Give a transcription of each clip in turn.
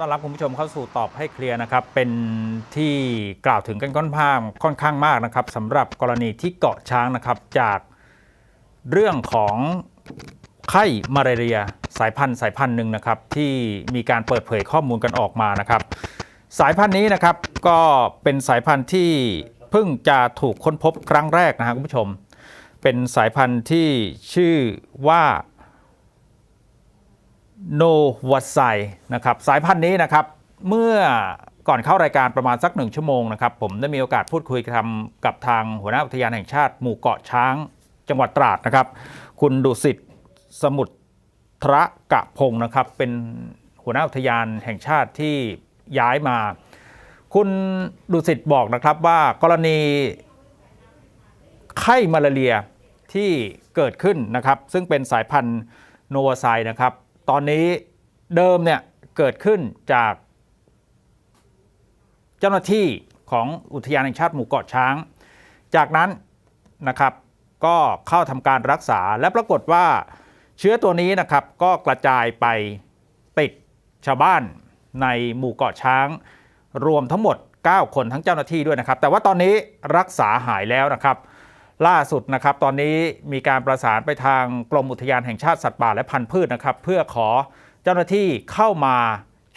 ต้อนรับคุณผู้ชมเข้าสู่ตอบให้เคลียร์นะครับ เป็นที่กล่าวถึงกันค่อนข้างค่อนข้างมากนะครับสำหรับกรณีที่เกาะช้างนะครับ จากเรื่องของไข้มาลาเรียสายพันธุ์สายพันธุ์หนึ่งนะครับ ที่มีการเปิดเผยข้อมูลกันออกมานะครับ สายพันธุ์นี้นะครับก็เป็นสายพันธุ์ที่เพิ่งจะถูกค้นพบครั้งแรกนะครับคุณผู้ชม เป็นสายพันธุ์ที่ชื่อว่า โนวัไซนะครับสายพันธุ์นี้นะครับเมื่อก่อนเข้ารายการประมาณสักหนึ่งชั่วโมงนะครับผมได้มีโอกาสพูดคุยทำกับทางหัวหน้าอุทยานแห่งชาติ หมู่เกาะช้าง จังหวัดตราดนะครับ คุณดุสิตสมุทรกะพงนะครับ เป็นหัวหน้าอุทยานแห่งชาติที่ย้ายมา คุณดุสิตบอกนะครับว่ากรณีไข้มาลาเรียที่เกิดขึ้นนะครับ ซึ่งเป็นสายพันธุ์โนวาไซนะครับ ตอนนี้เดิมเนี่ยเกิดขึ้นจากเจ้าหน้าที่ของอุทยานแห่งชาติหมู่เกาะช้าง จากนั้นนะครับก็เข้าทำการรักษาและปรากฏว่าเชื้อตัวนี้นะครับก็กระจายไปติดชาวบ้านในหมู่เกาะช้าง รวมทั้งหมด 9 คนทั้งเจ้าหน้าที่ด้วยนะครับ แต่ว่าตอนนี้รักษาหายแล้วนะครับ ล่าสุดนะครับ ตอนนี้มีการประสานไปทางกรมอุทยานแห่งชาติสัตว์ป่าและพันธุ์พืชนะครับ เพื่อขอเจ้าหน้าที่เข้ามา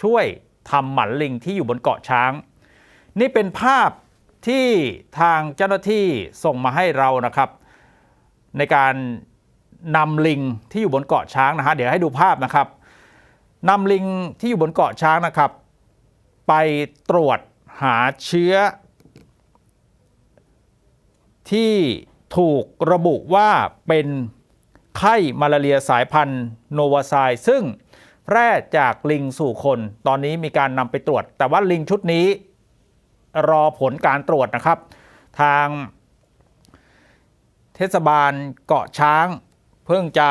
ช่วยทำหมันลิงที่อยู่บนเกาะช้าง นี่เป็นภาพที่ทางเจ้าหน้าที่ส่งมาให้เรานะครับ ในการนำลิงที่อยู่บนเกาะช้างนะฮะเดี๋ยวให้ดูภาพนะครับนำลิงที่อยู่บนเกาะช้างนะครับ ไปตรวจหาเชื้อที่ ถูกระบุว่าเป็นไข้มาลาเรียสายพันธุ์โนวาไซซึ่งแพร่จากลิงสู่คน ตอนนี้มีการนำไปตรวจ แต่ว่าลิงชุดนี้รอผลการตรวจนะครับ ทางเทศบาลเกาะช้าง เพิ่งจะ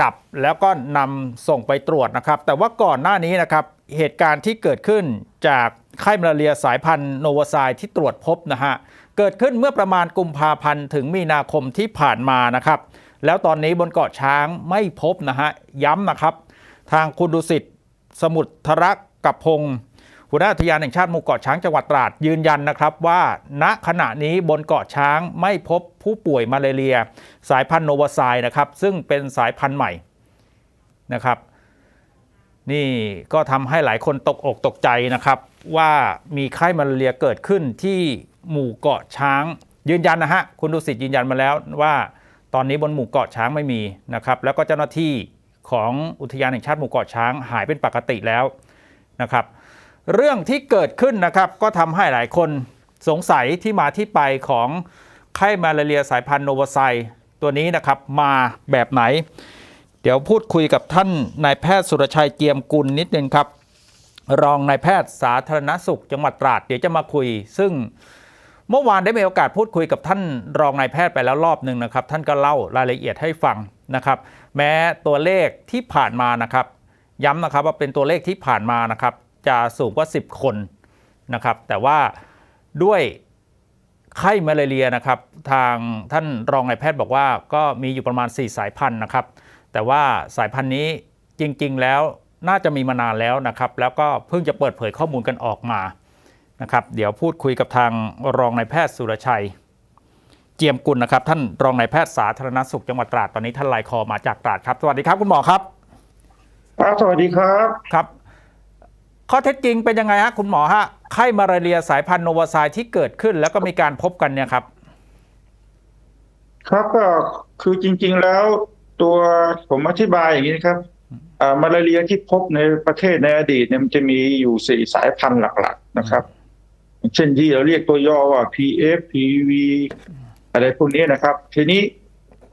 จับแล้วก็นำส่งไปตรวจนะครับ แต่ว่าก่อนหน้านี้นะครับ เหตุการณ์ที่เกิดขึ้นจากไข้มาลาเรียสายพันธุ์โนวาไซที่ตรวจพบนะฮะ เกิดขึ้นเมื่อประมาณกุมภาพันธ์ถึงมีนาคมที่ผ่านมานะครับ แล้วตอนนี้บนเกาะช้างไม่พบนะฮะย้ำนะครับ ทางคุณดุสิตสมุทรกกับพงศ์หัวหน้าอุทยานแห่งชาติหมู่เกาะช้างจังหวัดตราดยืนยันนะครับว่า ณขณะนี้บนเกาะช้างไม่พบผู้ป่วยมาเรีย สายพันธุ์โนวาไซนะครับซึ่งเป็นสายพันธุ์ใหม่นะครับนี่ก็ทำให้หลายคนตกอกตกใจนะครับ ว่ามีไข้มาเรียเกิดขึ้นที่ หมู่เกาะช้าง ยืนยันนะฮะคุณดุสิตยืนยันมาแล้วว่า ตอนนี้บนหมู่เกาะช้างไม่มีนะครับแล้วก็เจ้าหน้าที่ของอุทยานแห่งชาติหมู่เกาะช้างหายเป็นปกติแล้วนะครับ เรื่องที่เกิดขึ้นนะครับก็ทำให้หลายคนสงสัยที่มาที่ไปของไข้มาลาเรียสายพันธุ์โนวาไซตัวนี้นะครับมาแบบไหน เดี๋ยวพูดคุยกับท่านนายแพทย์สุรชัยเจียมกุลนิดนึงครับ รองนายแพทย์สาธารณสุขจังหวัดตราด เดี๋ยวจะมาคุย ซึ่ง เมื่อวานได้มีโอกาสพูดคุยกับท่านรองนายแพทย์ไปแล้วรอบหนึ่งนะครับ ท่านก็เล่ารายละเอียดให้ฟังนะครับ แม้ตัวเลขที่ผ่านมานะครับ ย้ำนะครับว่าเป็นตัวเลขที่ผ่านมานะครับ จะสูงกว่า 10 คนนะครับ แต่ว่าด้วยไข้มาลาเรียนะครับ ทางท่านรองนายแพทย์บอกว่าก็มีอยู่ประมาณ 4 สายพันธุ์นะครับ แต่ว่าสายพันธุ์นี้จริง ๆ แล้วน่าจะมีมานานแล้วนะครับ แล้วก็เพิ่งจะเปิดเผยข้อมูลกันออกมา นะครับ เดี๋ยวพูดคุยกับทางรองนายแพทย์สุรชัย เจียมกุลนะครับ ท่านรองนายแพทย์สาธารณสุขจังหวัดตราดตอนนี้ท่านไลน์คอมาจากตราดครับสวัสดีครับคุณหมอครับครับสวัสดีครับครับ ข้อเท็จจริงเป็นยังไงฮะคุณหมอฮะไข้มาลาเรียสายพันธุ์โนวาไซที่เกิดขึ้น แล้วก็มีการพบกันเนี่ยครับ ครับก็คือจริง ๆแล้วตัวผมอธิบายอย่างนี้นะครับอ่ามาลาเรียที่พบในประเทศในอดีตเนี่ยมันจะมีอยู่สี่สายพันธุ์หลัก ๆ นะครับ เช่นที่เราเรียกตัวย่อว่า PF PV อะไรพวกนี้นะครับ ทีนี้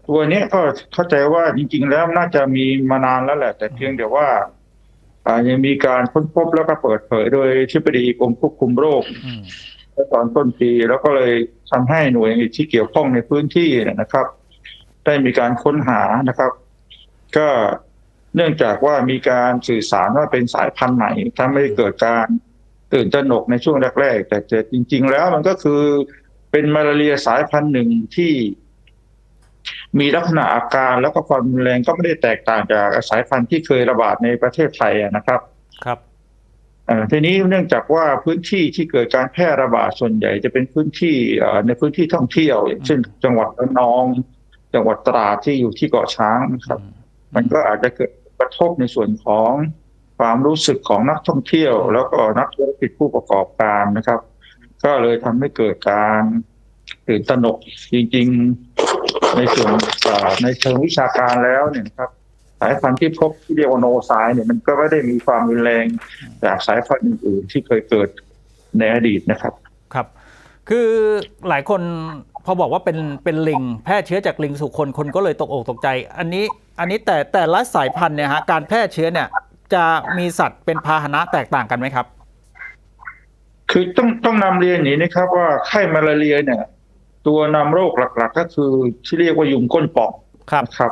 ตัวนี้ก็เข้าใจว่าจริง ๆ แล้วน่าจะมีมานานแล้วแหละ แต่เพียงแต่ว่าอายังมีการค้นพบแล้วก็เปิดเผยโดยทิบดีกรมควบคุมโรคมเมื่อตอนต้นปีแล้วก็เลยทำให้หน่วยที่เกี่ยวข้องในพื้นที่นะครับ ได้มีการค้นหานะครับ ก็เนื่องจากว่ามีการสื่อสารว่าเป็นสายพันธุ์ไหนทำให้เกิดการ ตื่นตระหนกในช่วงแรกๆแต่แต่จริง ๆ แล้วมันก็คือเป็นมาลาเรียสายพันธุ์หนึ่งที่มีลักษณะอาการแล้วก็ความรุนแรงก็ไม่ได้แตกต่างจากสายพันธุ์ที่เคยระบาดในประเทศไทยอะนะครับ ครับเอ่อทีนี้เนื่องจากว่าพื้นที่ที่เกิดการแพร่ระบาดส่วนใหญ่จะเป็นพื้นที่เอ่อในพื้นที่ท่องเที่ยวอย่างเช่นจังหวัดระนอง จังหวัดตราดที่อยู่ที่เกาะช้างนะครับ มันก็อาจจะเกิดกระทบในส่วนของ ความรู้สึกของนักท่องเที่ยว แล้วก็นักธุรกิจผู้ประกอบการนะครับ ก็เลยทำให้เกิดการตื่นตระหนกจริง ๆ ในส่วนในเชิงวิชาการแล้วเนี่ยครับ สายพันธุ์ที่พบที่เรียกว่าโนไซเนี่ยมันก็ไม่ได้มีความรุนแรงจากสายพันธุ์อื่นๆที่เคยเกิดในอดีตนะครับครับ คือหลายคนพอบอกว่าเป็นเป็นลิงแพร่เชื้อจากลิงสู่คนคนก็เลยตกอกตกใจ อันนี้อันนี้แต่แต่ละสายพันธุ์เนี่ยฮะการแพร่เชื้อเนี่ย จะมีสัตว์เป็นพาหนะแตกต่างกันไหมครับ คือต้องต้องนำเรียนอย่างนี้นะครับ ว่าไข้มาลาเรียเนี่ย ตัวนำโรคหลัก ๆ ก็คือที่เรียกว่ายุงก้นป่องครับนะครับ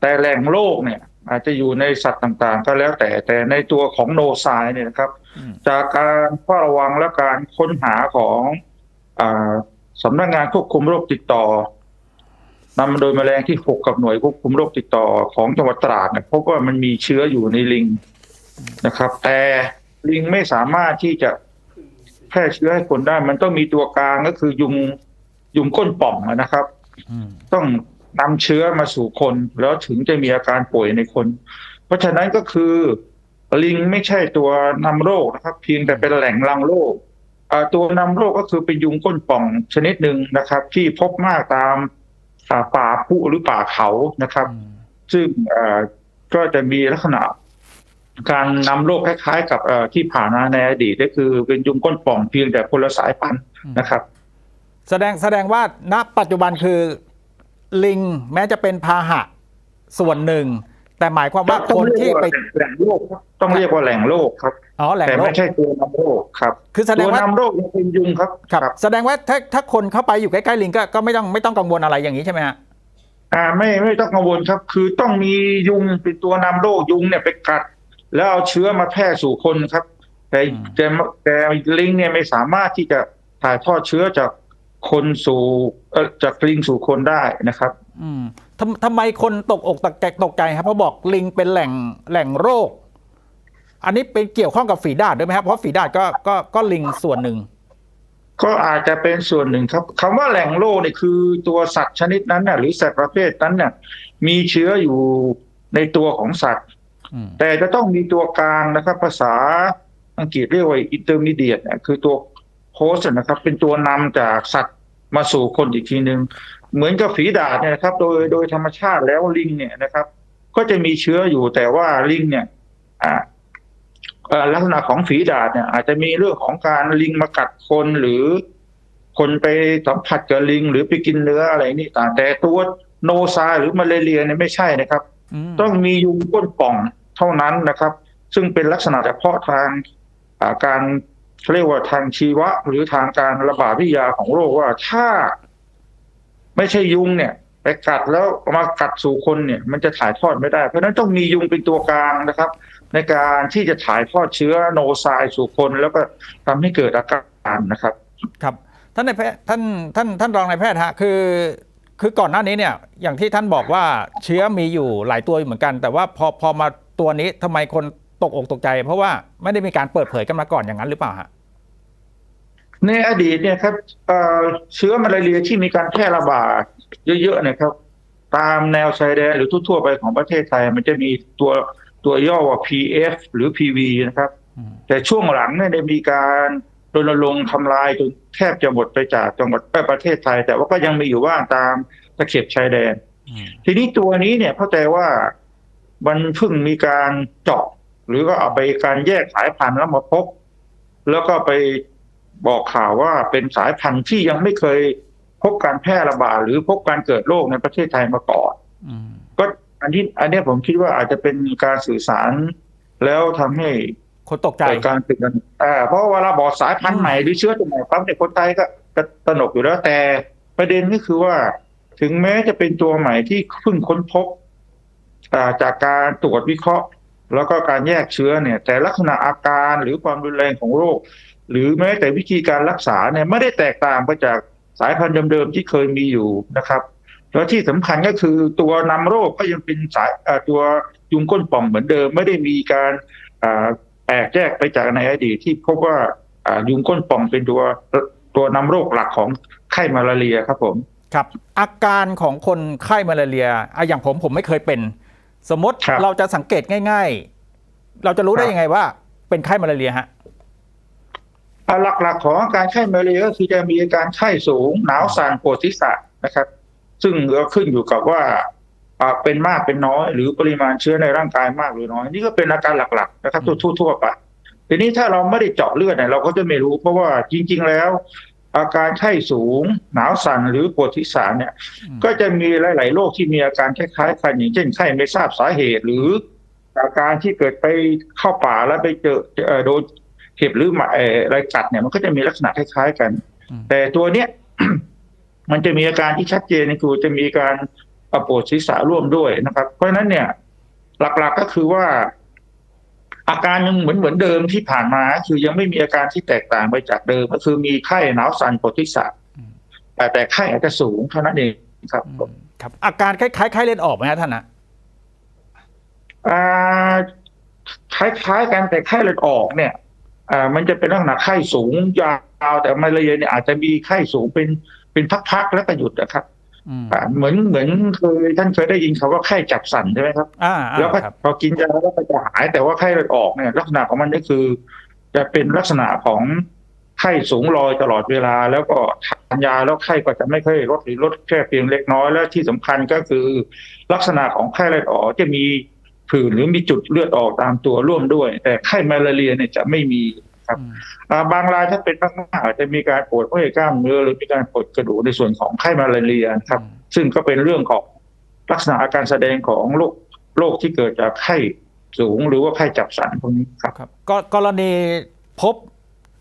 แต่แหล่งโรคเนี่ย อาจจะอยู่ในสัตว์ต่างๆ ก็แล้วแต่แต่ในตัวของโนไซด์เนี่ยนะครับอืมจากการเฝ้าระวังและการค้นหาของอาสำนักงานควบคุมโรคติดต่อ นำโดยแมลงที่หกกับหน่วยควบคุมโรคติดต่อของจังหวัดตราดเนี่ยพบว่ามันมีเชื้ออยู่ในลิงนะครับ แต่ลิงไม่สามารถที่จะแพร่เชื้อให้คนได้ มันต้องมีตัวกลางก็คือยุงยุงก้นป่องนะครับต้องนำเชื้อมาสู่คนแล้วถึงจะมีอาการป่วยในคน เพราะฉะนั้นก็คือลิงไม่ใช่ตัวนำโรคนะครับ เพียงแต่เป็นแหล่งรังโรคตัวนำโรคก็คือเป็นยุงก้นป่องชนิดหนึ่งนะครับ ที่พบมากตาม ป่าพุหรือป่าเขานะครับอืมซึ่งเอ่อก็จะมีลักษณะ การนำโรคคล้ายๆ กับเอ่อที่ผ่านมาในอดีตก็คือเป็นยุงก้นป่องเพียงแต่คนละสายพันธุ์นะครับ แสดงแสดงว่าณปัจจุบันคือลิงแม้จะเป็นพาหะส่วนหนึ่ง แต่หมายความว่าคนที่ไปแหล่งโรคครับต้องเรียกว่าแหล่งโรคครับอ๋อแหล่งแต่โรไม่คใช่ตัวนำโรคครับคือแสดตังวว่านำโรคยังเป็นยุงครับครับ แสดงว่าถ้าถ้าคนเข้าไปอยู่ใกล้ๆลิงก็ก็ไม่ต้องไม่ต้องกังวลอะไรอย่างนี้ใช่ไหมฮะอ่าไม่ไม่ต้องกังวลครับ คือต้องมียุงเป็นตัวนำโรคยุงเนี่ยไปกัด แล้วเอาเชื้อมาแพร่สู่คนครับ แต่อืมแต่แต่ลิงเนี่ยไม่สามารถที่จะถ่ายทอดเชื้อจากคนสู่เอ่อจากลิงสู่คนได้นะครับ อืม ทำทำไมคนตกอกตกใจตกใจครับเพราะบอกลิงเป็นแหล่งแหล่งโรค อันนี้เป็นเกี่ยวข้องกับฝีดาดด้วยไหมครับเพราะฝีดาดก็ก็ก็ลิงส่วนหนึ่ง ก็อาจจะเป็นส่วนหนึ่งครับคำว่าแหล่งโรคเนี่ยคือตัวสัตว์ชนิดนั้นน่ะหรือสัตว์ประเภทนั้นเนี่ยมีเชื้ออยู่ในตัวของสัตว์ อืมแต่จะต้องมีตัวกลางนะครับ ภาษาอังกฤษเรียกว่าอินเตอร์มีเดียตเนี่ยคือตัวโฮสต์นะครับ เป็นตัวนำจากสัตว์มาสู่คนอีกทีหนึ่ง เหมือนกับฝีดาษเนี่ยนะครับ โดยโดยธรรมชาติแล้วลิงเนี่ยนะครับ ก็จะมีเชื้ออยู่แต่ว่าลิงเนี่ยอ่าเอ่อลักษณะของฝีดาษเนี่ยอาจจะมีเรื่องของการลิงมากัดคนหรือคนไปสัมผัสกับลิง หรือไปกินเนื้ออะไรนี่ต่างแต่ตัวโนไซาหรือมาเลเรียเนี่ยไม่ใช่นะครับอืมต้องมียุงก้นป่องเท่านั้นนะครับ ซึ่งเป็นลักษณะเฉพาะทางอ่าการเขาเรียกว่าทางชีวะ หรือทางการระบาดวิทยาของโรคว่าถ้า ไม่ใช่ยุงเนี่ยไปกัดแล้วมากัดสู่คนเนี่ย มันจะถ่ายทอดไม่ได้ เพราะนั้นต้องมียุงเป็นตัวกลางนะครับ ในการที่จะถ่ายทอดเชื้อโนไซสู่คน แล้วก็ทำให้เกิดอาการนะครับ ครับท่านนายแพทย์ท่านท่านท่านรองนายแพทย์ฮะคือ คือก่อนหน้านี้เนี่ย อย่างที่ท่านบอกว่าเชื้อมีอยู่หลายตัวอยู่เหมือนกัน แต่ว่าพอพอมาตัวนี้ทำไมคนตกอกตกใจ เพราะว่าไม่ได้มีการเปิดเผยกันมาก่อนอย่างนั้นหรือเปล่าฮะ ในอดีตเนี่ยครับเอ่อเชื้อมาลาเรียที่มีการแพร่ระบาดเยอะๆนะครับ ตามแนวชายแดนหรือทั่วๆไปของประเทศไทย มันจะมีตัวตัวย่อว่า PF หรือ PV นะครับอืมแต่ช่วงหลังเนี่ยได้มีการรณรงค์ทำลายจนแทบจะหมดไปจากจังหวัดประเทศไทย แต่ว่าก็ยังมีอยู่ว่างตามตะเข็บชายแดนอืมทีนี้ตัวนี้เนี่ยเข้าใจว่ามันเพิ่งมีการเจาะ หรือก็เอาไปการแยกสายพันธุ์แล้วมาพบ แล้วก็ไป บอกข่าวว่าเป็นสายพันธุ์ที่ยังไม่เคยพบการแพร่ระบาดหรือพบการเกิดโรคในประเทศไทยมาก่อนอืมก็อันนี้อันเนี้ยผมคิดว่าอาจจะเป็นการสื่อสาร แล้วทำให้คนตกใจเกิดการตื่นตระหนกอ่าเพราะว่าเวลาบอกสายพันธุ์ใหม่หรือเชื้อตัวใหม่ปั๊บเนี่ยคนไทยก็ก็ตระหนกอยู่แล้วแต่ประเด็นก็คือว่า ถึงแม้จะเป็นตัวใหม่ที่เพิ่งค้นพบอ่าจากการตรวจวิเคราะห์ แล้วก็การแยกเชื้อเนี่ย แต่ลักษณะอาการหรือความรุนแรงของโรค หรือแม้แต่วิธีการรักษาเนี่ยไม่ได้แตกต่างไปจากสายพันธุ์เดิมๆที่เคยมีอยู่นะครับแล้วที่สำคัญก็คือตัวนำโรคก็ยังเป็นสายเอ่อตัวยุงก้นป่องเหมือนเดิม ไม่ได้มีการอ่าแตกแยกไปจากในอดีตที่พบว่าอ่ายุงก้นป่องเป็นตัวตัวนำโรคหลักของไข้มาลาเรียครับผมครับ อาการของคนไข้มาลาเรียอะอย่างผมผมไม่เคยเป็น สมมติครับเราจะสังเกตง่าย ๆ เราจะรู้ได้ครับยังไงว่าเป็นไข้มาลาเรียฮะอ่า หลักๆของอาการไข้มาลาเรียก็คือจะมีอาการไข้สูง หนาวสั่นปวดศีรษะนะครับ ซึ่งก็ขึ้นอยู่กับว่าอ่าเป็นมากเป็นน้อย หรือปริมาณเชื้อในร่างกายมากหรือน้อย นี่ก็เป็นอาการหลักๆ นะครับอืมทั่วๆไปทีนี้ถ้าเราไม่ได้เจาะเลือดเนี่ยเราก็จะไม่รู้ เพราะว่าจริง ๆ แล้ว อาการไข้สูง หนาวสั่นหรือปวดศีรษะเนี่ย ก็จะมีหลาย ๆ โรคที่มีอาการคล้ายๆกันอย่างเช่นไข้ไม่ทราบสาเหตุหรืออาการที่เกิดไปเข้าป่าแล้วไปเจอเอ่อโดนเห็บหรือหมาเอ่ออะไรกัดเนี่ยมันก็จะมีลักษณะคล้ายๆกันอืมแต่ตัวเนี้ยมันจะมีอาการที่ชัดเจนคือจะมีการปวดศีรษะร่วมด้วยนะครับ เพราะฉะนั้นเนี่ย หลักๆก็คือว่า อาการยังเหมือนเหมือนเดิมที่ผ่านมา คือยังไม่มีอาการที่แตกต่างไปจากเดิม ก็คือมีไข้หนาวสั่นปวดศีรษะอืมแต่แต่ไข้อาจจะสูงเท่านั้นเองครับอืมครับ อาการคล้ายๆไข้เลือดออกไหมฮะท่านนะอ่าคล้ายๆกันแต่ไข้เลือดออกเนี่ย อ่ามันจะเป็นลักษณะไข้สูงยาวแต่มาเลยเนี่ยอาจจะมีไข้สูงเป็นเป็นพักๆแล้วก็หยุดนะครับอืมอ่าเหมือนเหมือนเคยท่านเคยได้ยินคำว่าไข้จับสั่นใช่ไหมครับอ่าอ่าแล้วก็ครับพอกินยาแล้วก็จะหายแต่ว่าไข้เลือดออกเนี่ย ลักษณะของมันก็คือ จะเป็นลักษณะของไข้สูงลอยตลอดเวลา แล้วก็ทานยาแล้วไข้ก็จะไม่ค่อยลดหรือลดแค่เพียงเล็กน้อยและที่สำคัญก็คือ ลักษณะของไข้เลือดออกจะมี ผื่นหรือมีจุดเลือดออกตามตัวร่วมด้วย แต่ไข้มาลาเรียเนี่ยจะไม่มีครับอืมอ่าบางรายถ้าเป็นมากๆอาจจะมีการปวดเมื่อยกล้ามเนื้อหรือมีการปวดกระดูกในส่วนของไข้มาลาเรียนะครับ ซึ่งก็เป็นเรื่องของลักษณะอาการแสดงของโรคโรคที่เกิดจากไข้สูงหรือว่าไข้จับสันพวกนี้ครับครับก็กรณีพบ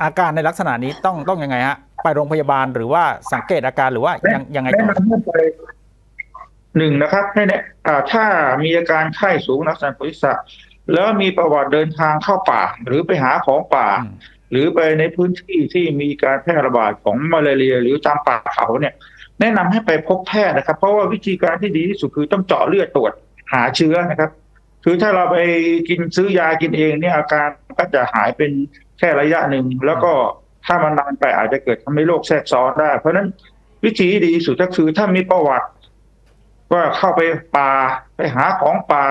อาการในลักษณะนี้ต้องต้องยังไงฮะไปโรงพยาบาลหรือว่าสังเกตอาการหรือว่ายังยังไงแนะต่อนำให้ไป หนึ่งนะครับให้เนี่ยอ่าถ้ามีอาการไข้สูงนักสันปริษะแล้วมีประวัติเดินทางเข้าป่า หรือไปหาของป่าอืมหรือไปในพื้นที่ที่มีการแพร่ระบาดของมาลาเรีย หรือตามป่าเขาเนี่ย แนะนำให้ไปพบแพทย์นะครับ เพราะว่าวิธีการที่ดีที่สุดคือต้องเจาะเลือดตรวจหาเชื้อนะครับ คือถ้าเราไปกินซื้อยากินเองเนี่ยอาการก็จะหายเป็นแค่ระยะหนึ่งแล้วก็ถ้ามันนานไปอาจจะเกิดทำให้โรคแทรกซ้อนได้ เพราะฉะนั้นวิธีที่ดีที่สุดก็คือถ้ามีประวัติ ว่าเข้าไปป่าไปหาของป่า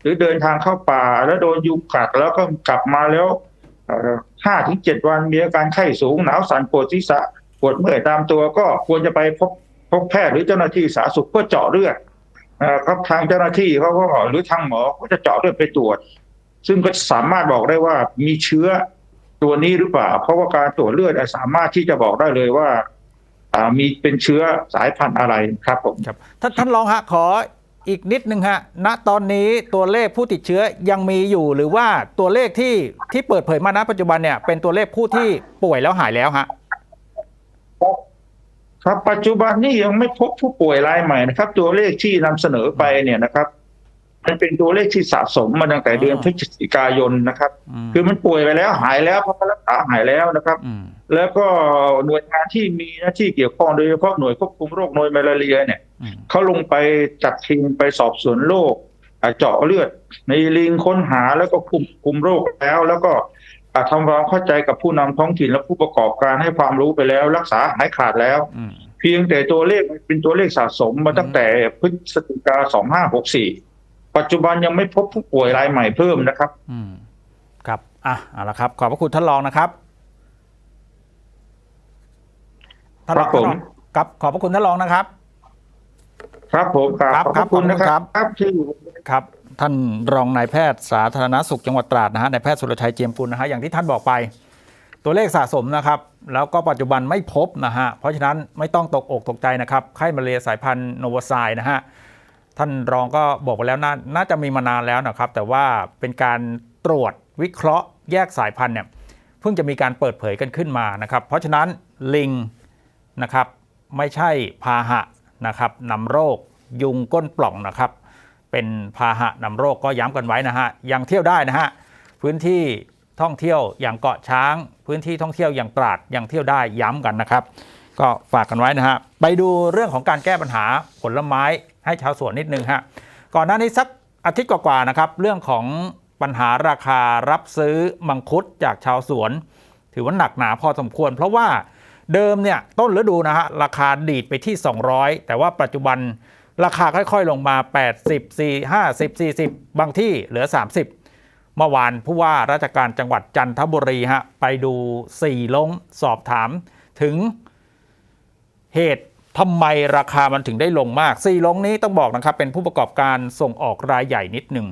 หรือเดินทางเข้าป่า แล้วโดนยุงกัดแล้วก็กลับมาแล้วห้าถึงเจ็ดวันมีอาการไข้สูงหนาวสั่นปวดศีรษะปวดเมื่อยตามตัวก็ควรจะไปพบพบแพทย์หรือเจ้าหน้าที่สาธารณสุขเพื่อเจาะเลือดครับทางเจ้าหน้าที่เขาก็หรือทางหมอก็จะเจาะเลือดไปตรวจ ซึ่งก็สามารถบอกได้ว่ามีเชื้อตัวนี้หรือเปล่า เพราะว่าการตรวจเลือดสามารถที่จะบอกได้เลยว่า มีเป็นเชื้อสายพันธุ์อะไรครับผมครับท่านท่านรองฮะขออีกนิดนึงฮะ ณ ตอนนี้ตัวเลขผู้ติดเชื้อยังมีอยู่ หรือว่าตัวเลขที่ที่เปิดเผยมาณปัจจุบันเนี่ย เป็นตัวเลขผู้ที่ป่วยแล้วหายแล้วฮะ ครับปัจจุบันนี้ยังไม่พบผู้ป่วยรายใหม่นะครับ ตัวเลขที่นำเสนอไปเนี่ยนะครับ มันเป็นตัวเลขที่สะสมมาตั้งแต่เดือนอ๋อพฤศจิกายนนะครับอืมคือมันป่วยไปแล้วหายแล้วเพราะรักษาหายแล้วนะครับอืม แล้วก็หน่วยงานที่มีหน้าที่เกี่ยวข้องโดยเฉพาะหน่วยควบคุมโรคหน่วยมาลาเรียเนี่ยอืมเขาลงไปจัดทีมไปสอบสวนโรคอ่าเจาะเลือด ในลิงค้นหาแล้วก็คุมคุมโรคแล้ว แล้วก็อ่าทำความเข้าใจกับผู้นำท้องถิ่นและผู้ประกอบการให้ความรู้ไปแล้ว รักษาหายขาดแล้วอืมเพียงแต่ตัวเลขมันเป็นตัวเลขสะสมมาตั้งแต่พฤศจิกา2564ปัจจุบันยังไม่พบผู้ป่วยรายใหม่เพิ่มนะครับ อืมครับอะเอาละครับ ขอบพระคุณท่านรองนะครับ ท่านรองครับผมท่านรองครับขอบพระคุณท่านรองนะครับ ครับผมครับครับขอบพระคุณนะคครัรับ บครับที่ ครับท่านรองนายแพทย์สาธารณสุขจังหวัดตราดนะฮะนายแพทย์สุรชัยเจียมกุลนะฮะอย่างที่ท่านบอกไป ตัวเลขสะสมนะครับ แล้วก็ปัจจุบันไม่พบนะฮะเพราะฉะนั้นไม่ต้องตกอกตกใจนะครับไข้มาเรียสายพันธุ์โนโวไซนะฮะท่านรองก็บอกไปแล้วนาน่าจะมีมานานแล้วนะครับ แต่ว่าเป็นการตรวจวิเคราะห์แยกสายพันธุ์เนี่ยเพิ่งจะมีการเปิดเผยกันขึ้นมานะครับ เพราะฉะนั้นลิง นะครับไม่ใช่พาหะนะครับนำโรคยุงก้นปล่องนะครับ เป็นพาหะนำโรคก็ย้ำกันไว้นะฮะยังเที่ยวได้นะฮะพื้นที่ท่องเที่ยวอย่างเกาะช้าง พื้นที่ท่องเที่ยวอย่างตราดยังเที่ยวได้ย้ำกันนะครับ ก็ฝากกันไว้นะฮะไปดูเรื่องของการแก้ปัญหาผลไม้ให้ชาวสวนนิดนึงฮะก่อนหน้านี้สักอาทิตย์กว่าๆนะครับเรื่องของปัญหาราคารับซื้อมังคุดจากชาวสวน ถือว่าหนักหนาพอสมควร เพราะว่า เดิมเนี่ยต้นฤดูนะฮะราคาดีดไปที่ 200 แต่ว่าปัจจุบันราคาค่อยๆลงมา 80 4 50 40 บางที่เหลือ 30 เมื่อวานผู้ว่าราชการจังหวัดจันทบุรีฮะไปดู 4 ลงสอบถามถึงเหตุทำไมราคามันถึงได้ลงมาก 4 ลงนี้ต้องบอกนะครับเป็นผู้ประกอบการส่งออกรายใหญ่นิดหนึ่ง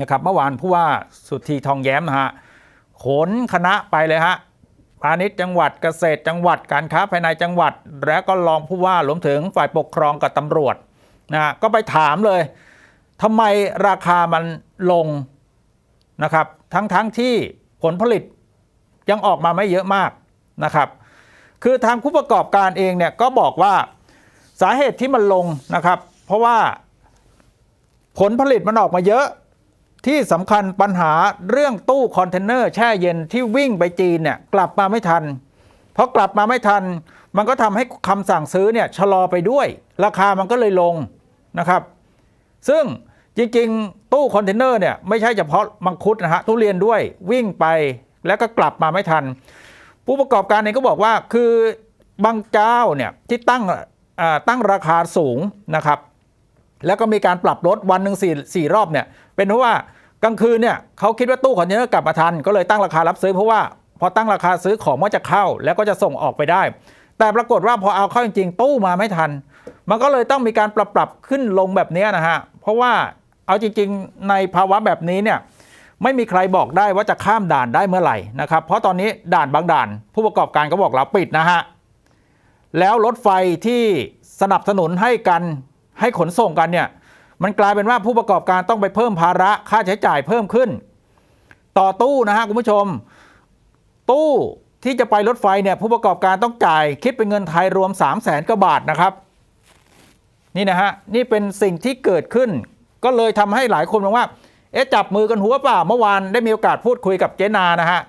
นะครับเมื่อวานผู้ว่าสุทธีทองแย้มนะฮะขนคณะไปเลยฮะ พาณิชย์จังหวัดเกษตรจังหวัดการค้าภายในจังหวัด และก็รองผู้ว่ารวมถึงฝ่ายปกครองกับตำรวจนะฮะก็ไปถามเลยทำไมราคามันลงนะครับทั้งทั้งที่ผลผลิตยังออกมาไม่เยอะมากนะครับ คือทางผู้ประกอบการเองเนี่ยก็บอกว่าสาเหตุที่มันลงนะครับ เพราะว่าผลผลิตมันออกมาเยอะ ที่สำคัญปัญหาเรื่องตู้คอนเทนเนอร์แช่เย็นที่วิ่งไปจีนเนี่ยกลับมาไม่ทันเพราะกลับมาไม่ทัน มันก็ทำให้คำสั่งซื้อเนี่ยชะลอไปด้วย ราคามันก็เลยลงนะครับ ซึ่งจริงๆ ตู้คอนเทนเนอร์เนี่ยไม่ใช่เฉพาะมังคุดนะฮะทุเรียนด้วยวิ่งไปแล้วก็กลับมาไม่ทัน ผู้ประกอบการเองก็บอกว่าคือบางเจ้าเนี่ยที่ตั้งอ่าตั้งราคาสูงนะครับ แล้วก็มีการปรับลดวันหนึ่งสี่สี่รอบเนี่ยเป็นเพราะว่า กลางคืนเนี่ยเขาคิดว่าตู้คอนเทนเนอร์กลับมาทันก็เลยตั้งราคารับซื้อเพราะว่าพอตั้งราคาซื้อของมันจะเข้า แล้วก็จะส่งออกไปได้ แต่ปรากฏว่าพอเอาเข้าจริงๆ ตู้มาไม่ทัน มันก็เลยต้องมีการปรับปรับขึ้นลงแบบนี้นะฮะเพราะว่าเอาจริงๆ ในภาวะแบบนี้เนี่ยไม่มีใครบอกได้ว่าจะข้ามด่านได้เมื่อไหร่นะครับ เพราะตอนนี้ด่านบางด่าน ผู้ประกอบการก็บอกเราปิดนะฮะแล้วรถไฟที่สนับสนุนให้กันให้ขนส่งกันเนี่ย มันกลายเป็นว่าผู้ประกอบการต้องไปเพิ่มภาระค่าใช้จ่ายเพิ่มขึ้น ต่อตู้นะฮะคุณผู้ชม ตู้ที่จะไปรถไฟเนี่ยผู้ประกอบการต้องจ่ายคิดเป็นเงินไทยรวม 3 0 0แสนกว่าบาทนะครับ นี่นะฮะนี่เป็นสิ่งที่เกิดขึ้น ก็เลยทำให้หลายคนมองว่า เอ๊ะจับมือกันหัวป่าเมื่อวานได้มีโอกาสพูดคุยกับเจนานะฮะ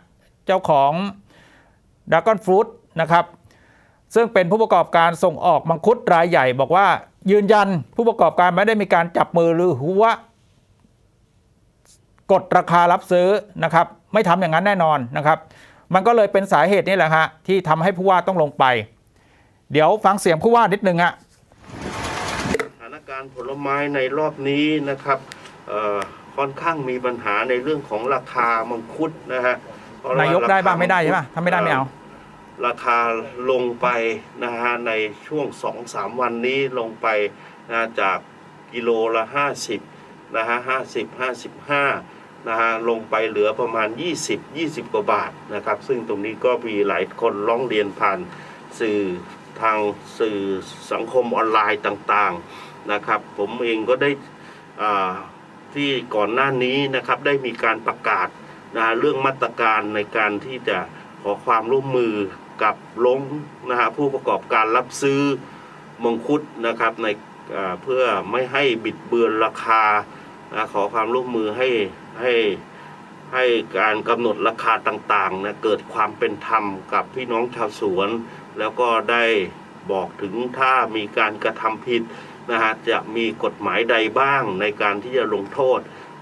เจ้าของดากอนฟรุตนะครับ ซึ่งเป็นผู้ประกอบการส่งออกมังคุดรายใหญ่ บอกว่า ยืนยันผู้ประกอบการไม่ได้มีการจับมือหรือหัวกดราคารับซื้อนะครับ ไม่ทำอย่างนั้นแน่นอนนะครับ มันก็เลยเป็นสาเหตุนี่แหละฮะที่ทำให้ผู้ว่าต้องลงไป เดี๋ยวฟังเสียงผู้ว่านิดนึงฮะสถานการณ์ผลไม้ในรอบนี้นะครับเอ่อค่อนข้างมีปัญหาในเรื่องของราคามังคุดนะฮะเพระว่นายกได้บ้างไม่ได้ใช่รปะถ้าไม่ได้ไม่เอา ราคาลงไปนะฮะในช่วง 2-3 วันนี้ลงไปนะจากกิโลละ 50นะฮะ50 55นะฮะลงไปเหลือประมาณ 20 20 กว่าบาทนะครับ ซึ่งตรงนี้ก็มีหลายคนร้องเรียนผ่านสื่อทางสื่อสังคมออนไลน์ต่างๆนะครับ ผมเองก็ได้อ่าที่ก่อนหน้านี้นะครับได้มีการประกาศนะฮะเรื่องมาตรการในการที่จะขอความร่วมมือ กับลงนะฮะผู้ประกอบการรับซื้อมังคุดนะครับในเพื่อไม่ให้บิดเบือนราคานะขอความร่วมมือให้ให้ให้การกำหนดราคาต่างๆนะเกิดความเป็นธรรมกับพี่น้องชาวสวน แล้วก็ได้บอกถึงถ้ามีการกระทำผิดนะฮะจะมีกฎหมายใดบ้างในการที่จะลงโทษ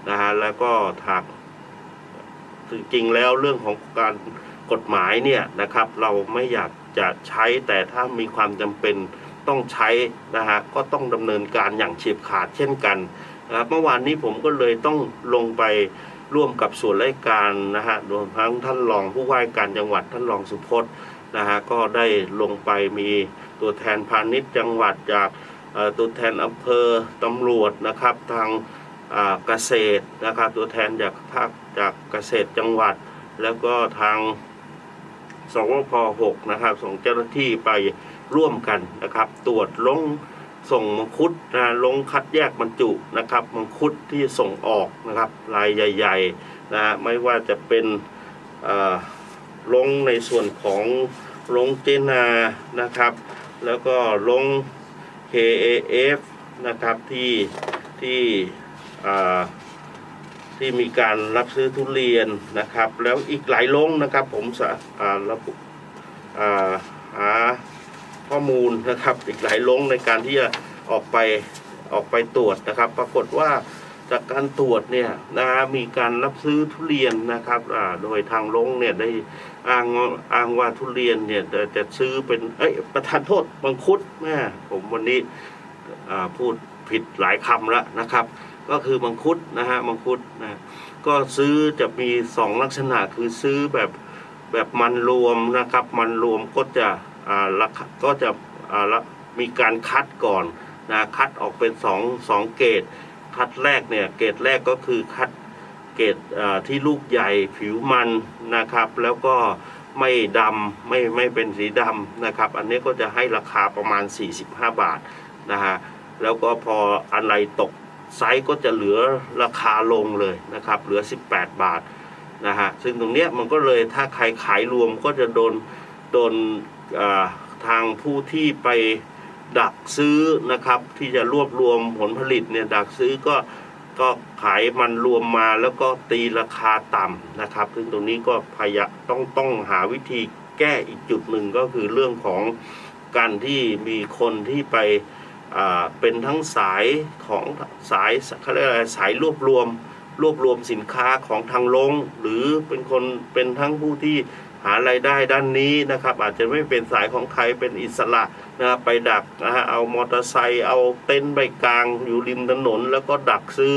นะฮะแล้วก็ถากจริงๆแล้วเรื่องของการ กฎหมายเนี่ยนะครับเราไม่อยากจะใช้แต่ถ้ามีความจำเป็นต้องใช้นะฮะก็ต้องดำเนินการอย่างเฉียบขาดเช่นกันนะครับเมื่อวานนี้ผมก็เลยต้องลงไปร่วมกับส่วนราชการนะฮะรวมทั้งท่านรองผู้ว่าการจังหวัดท่านรองสุพจน์นะฮะก็ได้ลงไปมีตัวแทนพาณิชย์จังหวัดจากตัวแทนอำเภอตำรวจนะครับทางเกษตรนะครับตัวแทนจากภาคจากเกษตรจังหวัด แล้วก็ทาง สวพ6นะครับ ส่งเจ้าหน้าที่ไปร่วมกันนะครับ ตรวจลงส่งมังคุดนะลงคัดแยกบรรจุนะครับมังคุดที่ส่งออกนะครับรายใหญ่ๆนะไม่ว่าจะเป็นเอ่อลงในส่วนของลงเจนานะครับ แล้วก็ลง KAF นะครับที่ที่อ่า ที่มีการรับซื้อทุเรียนนะครับ แล้วอีกหลายลงนะครับ ผมสะระบุหาข้อมูลนะครับอีกหลายลงในการที่จะออกไปออกไปตรวจนะครับ ปรากฏว่าจากการตรวจเนี่ยนะมีการรับซื้อทุเรียนนะครับโดยทางลงเนี่ยได้อ้างว่าอ้างว่าทุเรียนเนี่ยจะซื้อเป็นเอ้ยประธานโทษมังคุดแม่ผมวันนี้พูดผิดหลายคำแล้วนะครับ ก็คือมังคุดนะฮะมังคุดนะก็ซื้อจะมีสองลักษณะคือซื้อแบบแบบมันรวมนะครับ มันรวมก็จะอ่าราคาก็จะอ่าละมีการคัดก่อนนะคัดออกเป็นสองสองเกรดคัดแรกเนี่ยเกรดแรกก็คือคัดเกรดอ่ที่ลูกใหญ่ผิวมันนะครับ แล้วก็ไม่ดำไม่ไม่เป็นสีดำนะครับ อันนี้ก็จะให้ราคาประมาณ 45 บาทนะฮะแล้วก็พออะไรตก ไซส์ก็จะเหลือราคาลงเลยนะครับ เหลือ 18 บาทนะฮะ ซึ่งตรงเนี้ยมันก็เลยถ้าใครขายรวมก็จะโดนโดนทางผู้ที่ไปดักซื้อนะครับ ที่จะรวบรวมผลผลิตเนี่ยดักซื้อก็ก็ขายมันรวมมาแล้วก็ตีราคาต่ำนะครับ ซึ่งตรงนี้ก็พยายามต้องต้องหาวิธีแก้อีกจุดหนึ่งก็คือเรื่องของการที่มีคนที่ไป เป็นทั้งสายของสายเขาเรียกอะไรสายรวบรวม รวบรวมสินค้าของทางลง หรือเป็นคนเป็นทั้งผู้ที่หารายได้ด้านนี้นะครับ อาจจะไม่เป็นสายของใครเป็นอิสระนะครับไปดักนะฮะเอามอเตอร์ไซค์เอาเต็นท์ใบกลางอยู่ริมถนน แล้วก็ดักซื้อ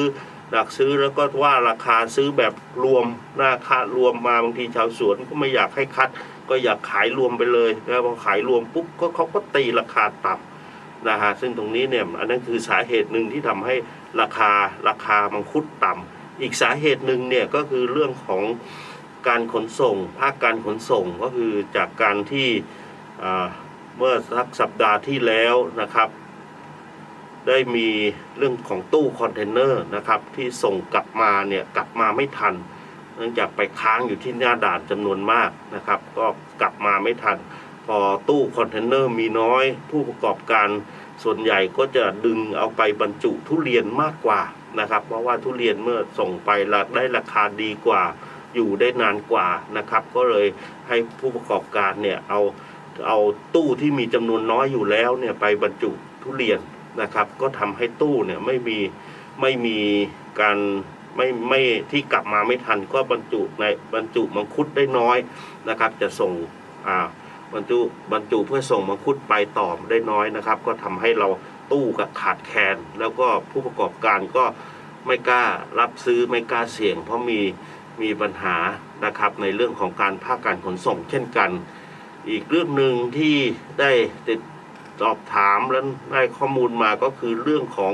ดักซื้อแล้วก็ว่าราคาซื้อแบบรวมราคารวมมาบางทีชาวสวนก็ไม่อยากให้คัด ก็อยากขายรวมไปเลยแล้วพอขายรวมปุ๊บก็เขาก็ตีราคาต่ำ นะฮะซึ่งตรงนี้เนี่ยอันนั้นคือสาเหตุหนึ่งที่ทำให้ราคาราคามังคุดต่ำอีกสาเหตุหนึ่งเนี่ยก็คือเรื่องของการขนส่ง ภาคการขนส่งก็คือจากการที่เมื่อสักสัปดาห์ที่แล้วนะครับ ได้มีเรื่องของตู้คอนเทนเนอร์นะครับที่ส่งกลับมาเนี่ยกลับมาไม่ทัน เนื่องจากไปค้างอยู่ที่หน้าด่านจำนวนมากนะครับ ก็กลับมาไม่ทัน พอตู้คอนเทนเนอร์มีน้อย ผู้ประกอบการส่วนใหญ่ก็จะดึงเอาไปบรรจุทุเรียนมากกว่านะครับ เพราะว่าทุเรียนเมื่อส่งไปละได้ราคาดีกว่า อยู่ได้นานกว่านะครับ ก็เลยให้ผู้ประกอบการเนี่ยเอาเอาตู้ที่มีจำนวนน้อยอยู่แล้วเนี่ยไปบรรจุทุเรียนนะครับ ก็ทำให้ตู้เนี่ยไม่มีไม่มีการไม่ไม่ที่กลับมาไม่ทันก็บรรจุในบรรจุมังคุดได้น้อยนะครับ จะส่งอ่า บรรจุบรรจุเพื่อส่งมังคุดไปต่อได้น้อยนะครับ ก็ทำให้เราตู้ก็ขาดแคลนแล้วก็ผู้ประกอบการก็ไม่กล้ารับซื้อไม่กล้าเสี่ยง เพราะมีมีปัญหานะครับในเรื่องของการภาคการขนส่งเช่นกัน อีกเรื่องหนึ่งที่ได้ติดสอบถามและได้ข้อมูลมาก็คือเรื่องของ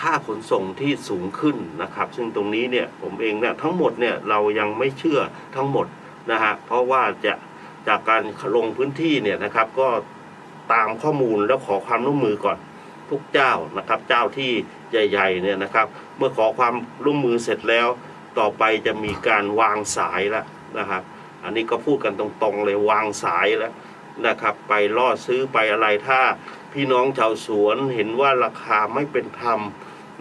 ค่าขนส่งที่สูงขึ้นนะครับ ซึ่งตรงนี้เนี่ยผมเองเนี่ยทั้งหมดเนี่ยเรายังไม่เชื่อทั้งหมดนะฮะเพราะว่าจะ จากการลงพื้นที่เนี่ยนะครับก็ตามข้อมูลแล้วขอความร่วมมือก่อนทุกเจ้านะครับ เจ้าที่ใหญ่ๆเนี่ยนะครับ เมื่อขอความร่วมมือเสร็จแล้ว ต่อไปจะมีการวางสายแล้วนะครับ อันนี้ก็พูดกันตรงๆเลยวางสายแล้วนะครับ ไปล่อซื้อไปอะไรถ้าพี่น้องชาวสวนเห็นว่าราคาไม่เป็นธรรม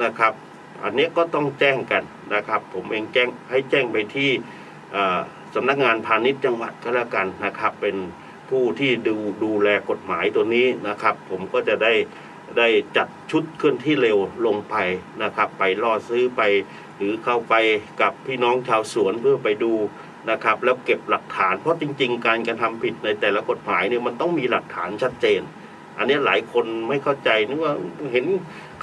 นะครับ อันนี้ก็ต้องแจ้งกันนะครับ ผมเองแจ้งให้แจ้งไปที่อ สำนักงานพาณิชย์จังหวัดก็แล้วกันนะครับ เป็นผู้ที่ดูดูแลกฎหมายตัวนี้นะครับ ผมก็จะได้ได้จัดชุดเคลื่อนที่เร็วลงไปนะครับ ไปล่อซื้อไป หรือเข้าไปกับพี่น้องชาวสวนเพื่อไปดูนะครับ แล้วเก็บหลักฐานเพราะจริง ๆ การกระทำผิดในแต่ละกฎหมายเนี่ยมันต้องมีหลักฐานชัดเจน อันนี้หลายคนไม่เข้าใจนึกว่าเห็น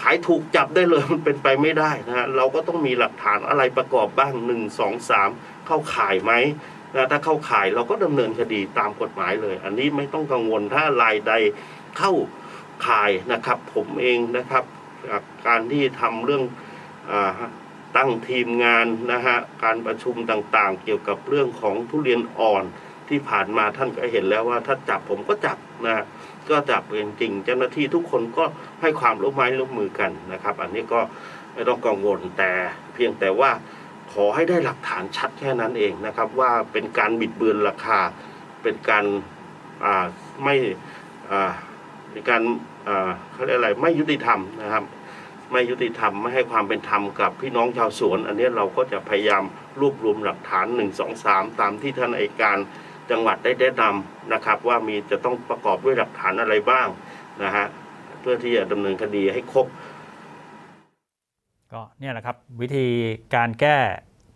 ขายถูกจับได้เลยมันเป็นไปไม่ได้นะฮะเราก็ต้องมีหลักฐานอะไรประกอบบ้างหนึ่งสองสาม เข้าข่ายไหมนะถ้าเข้าข่ายเราก็ดำเนินคดีตามกฎหมายเลย อันนี้ไม่ต้องกังวลถ้ารายใดเข้าข่ายนะครับ ผมเองนะครับกการที่ทำเรื่องอตั้งทีมงานนะฮะการประชุมต่างๆ เกี่ยวกับเรื่องของทุเรียนอ่อนที่ผ่านมาท่านก็เห็นแล้วว่าถ้าจับผมก็จับนะฮะก็จับเป็นจริง เจ้าหน้าที่ทุกคนก็ให้ความร่วมไม้ร่วมมือกันนะครับ อันนี้ก็ไม่ต้องกังวลแต่เพียงแต่ว่า ขอให้ได้หลักฐานชัดแค่นั้นเองนะครับ ว่าเป็นการบิดเบือนราคา เป็นการไม่เป็นการเขาเรียกอะไรไม่ยุติธรรมนะครับไม่ยุติธรรมไม่ให้ความเป็นธรรมกับพี่น้องชาวสวน อันนี้เราก็จะพยายามรวบรวมหลักฐาน 1 2 3 ตามที่ท่านอัยการจังหวัดได้แนะนำนะครับ ว่ามีจะต้องประกอบด้วยหลักฐานอะไรบ้างนะฮะเพื่อที่จะดำเนินคดีให้ครบ ก็เนี่ยแหละครับวิธีการแก้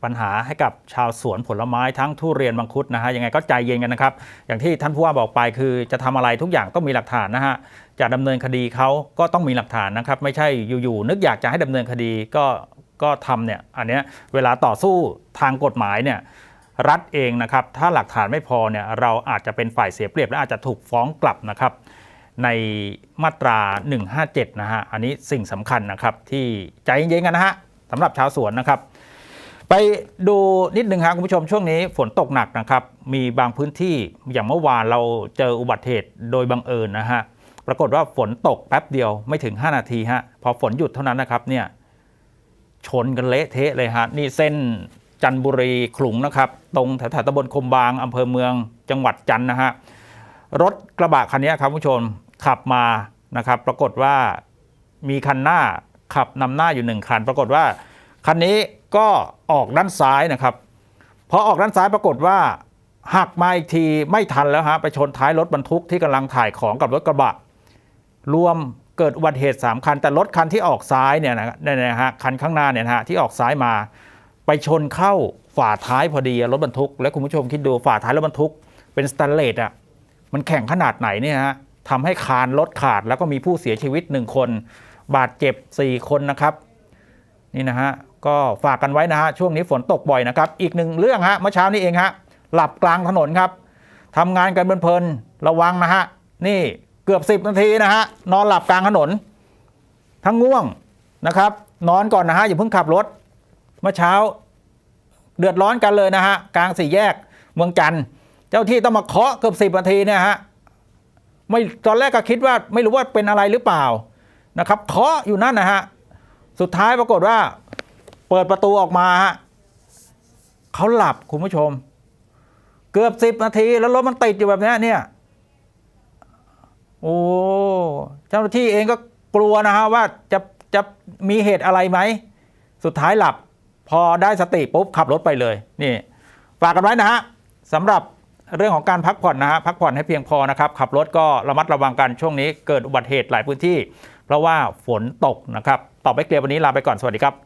ปัญหาให้กับชาวสวนผลไม้ทั้งทุเรียนมังคุดนะฮะยังไงก็ใจเย็นกันนะครับ อย่างที่ท่านผู้ว่าบอกไปคือจะทำอะไรทุกอย่างต้องมีหลักฐานนะฮะจะดำเนินคดีเขาก็ต้องมีหลักฐานนะครับ ไม่ใช่อยู่ๆนึกอยากจะให้ดำเนินคดีก็ก็ทำเนี่ยอันเนี้ยเวลาต่อสู้ทางกฎหมายเนี่ยรัฐเองนะครับ ถ้าหลักฐานไม่พอเนี่ยเราอาจจะเป็นฝ่ายเสียเปรียบและอาจจะถูกฟ้องกลับนะครับ ในมาตรา 157 นะฮะ อันนี้สิ่งสำคัญนะครับ ที่ใจเย็นๆกันนะฮะสำหรับชาวสวนนะครับ ไปดูนิดนึงครับคุณผู้ชมช่วงนี้ฝนตกหนักนะครับ มีบางพื้นที่อย่างเมื่อวานเราเจออุบัติเหตุโดยบังเอิญนะฮะ ปรากฏว่าฝนตกแป๊บเดียวไม่ถึง 5 นาทีฮะ พอฝนหยุดเท่านั้นนะครับเนี่ยชนกันเละเทะเลยฮะ นี่เส้นจันบุรีขลุงนะครับ ตรงแถวๆตำบลคมบางอำเภอเมืองจังหวัดจันนะฮะรถกระบะคันนี้ครับคุณผู้ชม ขับมานะครับ ปรากฏว่ามีคันหน้าขับนำหน้าอยู่หนึ่งคัน ปรากฏว่าคันนี้ก็ออกด้านซ้ายนะครับพอออกด้านซ้ายปรากฏว่าหักมาอีกทีไม่ทันแล้วฮะไปชนท้ายรถบรรทุกที่กำลังถ่ายของกับรถกระบะ รวมเกิดอุบัติเหตุ 3 คัน แต่รถคันที่ออกซ้ายเนี่ยนะเนี่ยนะฮะคันข้างหน้าเนี่ยฮะที่ออกซ้ายมา ไปชนเข้าฝาท้ายพอดีรถบรรทุก แล้วคุณผู้ชมคิดดูฝาท้ายรถบรรทุก เป็นสแตนเลสอะมันแข็งขนาดไหนเนี่ยฮะ ทำให้คานรถขาดแล้วก็มีผู้เสียชีวิตหนึ่งคน บาดเจ็บ 4 คนนะครับ นี่นะฮะก็ฝากกันไว้นะฮะช่วงนี้ฝนตกบ่อยนะครับ อีกหนึ่งเรื่องฮะเมื่อเช้านี้เองฮะหลับกลางถนนครับทำงานกันเพลินๆระวังนะฮะนี่เกือบ 10 นาทีนะฮะนอนหลับกลางถนน ทั้งง่วงนะครับ นอนก่อนนะฮะอย่าเพิ่งขับรถเมื่อเช้า เดือดร้อนกันเลยนะฮะกลางสี่แยกเมืองจันทร์เจ้าที่ต้องมาเคาะเกือบสิบนาทีเนี่ยฮะ ไม่ตอนแรกก็คิดว่าไม่รู้ว่าเป็นอะไรหรือเปล่านะครับเคาะอยู่นั่นนะฮะสุดท้ายปรากฏว่า เปิดประตูออกมาฮะเขาหลับคุณผู้ชม เกือบสิบนาทีแล้วรถมันติดอยู่แบบนี้เนี่ยโอ้เจ้าหน้าที่เองก็กลัวนะฮะว่าจะจะมีเหตุอะไรไหม สุดท้ายหลับ พอได้สติปุ๊บขับรถไปเลย นี่ ฝากกันไว้นะฮะสำหรับ เรื่องของการพักผ่อนนะฮะพักผ่อนให้เพียงพอนะครับ ขับรถก็ระมัดระวังกันช่วงนี้เกิดอุบัติเหตุหลายพื้นที่ เพราะว่าฝนตกนะครับต่อไปเคลียร์วันนี้ลาไปก่อนสวัสดีครับ